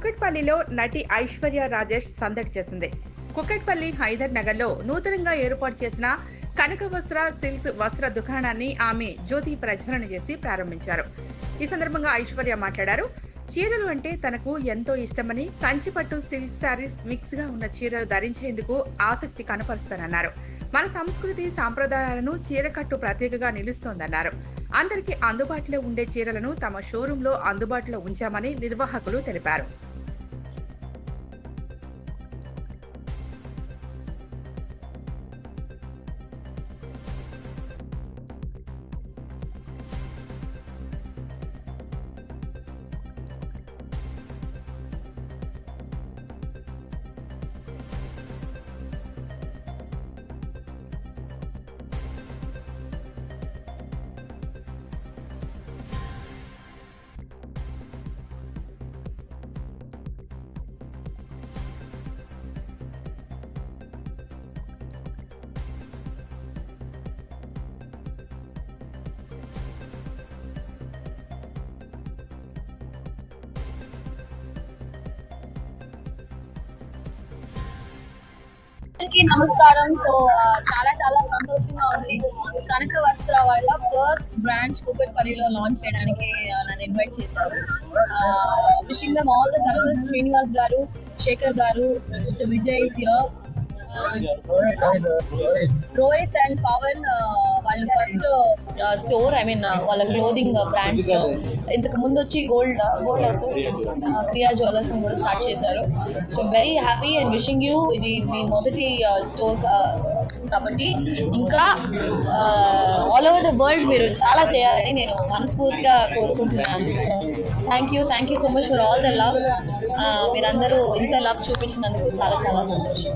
కుకట్పల్లిలో నటి ఐశ్వర్య రాజేష్ సందడి చేసింది. కుకట్పల్లి హైదర్ నగర్లో నూతనంగా ఏర్పాటు చేసిన కనక వస్త్ర సిల్క్ వస్త్ర దుకాణాన్ని ఆమె జ్యోతి ప్రజ్వలన చేసి ప్రారంభించారు. ఈ సందర్భంగా ఐశ్వర్య మాట్లాడారు. చీరలు అంటే తనకు ఎంతో ఇష్టమని కంచిపట్టు సిల్క్ శారీస్ మిక్స్గా ఉన్న చీరలు ధరించేందుకు ఆసక్తి కనపరుస్తానన్నారు. మన సంస్కృతి సాంప్రదాయాలను చీరకట్టు ప్రత్యేకగా నిలుస్తోందన్నారు. అందరికీ అందుబాటులో ఉండే చీరలను తమ షోరూంలో అందుబాటులో ఉంచామని నిర్వాహకులు తెలిపారు. అందరికీ నమస్కారం. సో చాలా చాలా సంతోషంగా ఉంది. కనక వస్త్ర వాళ్ళ ఫస్ట్ బ్రాంచ్ కుక్కట్పల్లిలో లాంచ్ చేయడానికి నన్ను ఇన్వైట్ చేశారు. Wishing them all the success Srinivas garu Shekar garu Vijay Rohit and Pavan వాళ్ళు ఫస్ట్ స్టోర్ ఐ మీన్ వాళ్ళ క్లోదింగ్ బ్రాండ్స్లో. ఇంతకు ముందు వచ్చి గోల్డ్ గోల్డ్ క్రియా జ్యువెలర్స్ కూడా స్టార్ట్ చేశారు. So very happy and wishing you ఇది మీ మొదటి స్టోర్ కాబట్టి. ఇంకా ఆల్ ఓవర్ ద వరల్డ్ మీరు చాలా చేయాలని నేను మనస్ఫూర్తిగా కోరుకుంటున్నాను. Thank you thank you so much for all the love మీరందరూ ఇంత లవ్ చూపించినందుకు చాలా చాలా సంతోషం.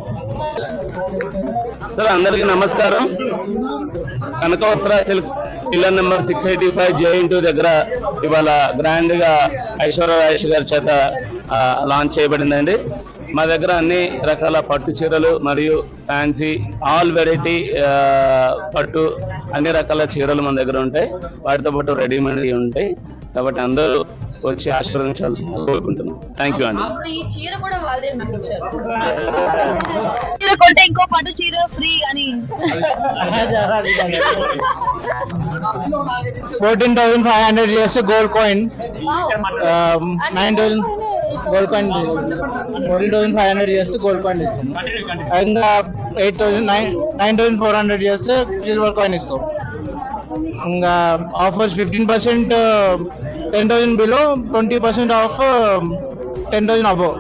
సార్ అందరికీ నమస్కారం. Kanakavastra silks pillar number six eighty five JN two దగ్గర ఇవాళ గ్రాండ్గా ఐశ్వర్య రాజేష్ గారి చేత లాంచ్ చేయబడిందండి. మా దగ్గర అన్ని రకాల పట్టు చీరలు మరియు ఫ్యాన్సీ ఆల్ వెరైటీ పట్టు అన్ని రకాల చీరలు మన దగ్గర ఉంటాయి. వాటితో పాటు రెడీమేడ్ ఉంటాయి. కాబట్టి అందరూ వచ్చి ఆశీర్వదించాల్సి కోరుకుంటున్నాం. థ్యాంక్ యూ అండి కొంటే ఇంకో పట్టు చీర ఫ్రీ అని fourteen thousand five hundred years gold coin, um, nine thousand gold coin, fourteen thousand five hundred years gold coin ఇస్తాం ఇంకా eight thousand nine nine thousand four hundred years silver coin ఇస్తాం ఇంకా offers fifteen percent ten thousand below twenty percent off ten thousand above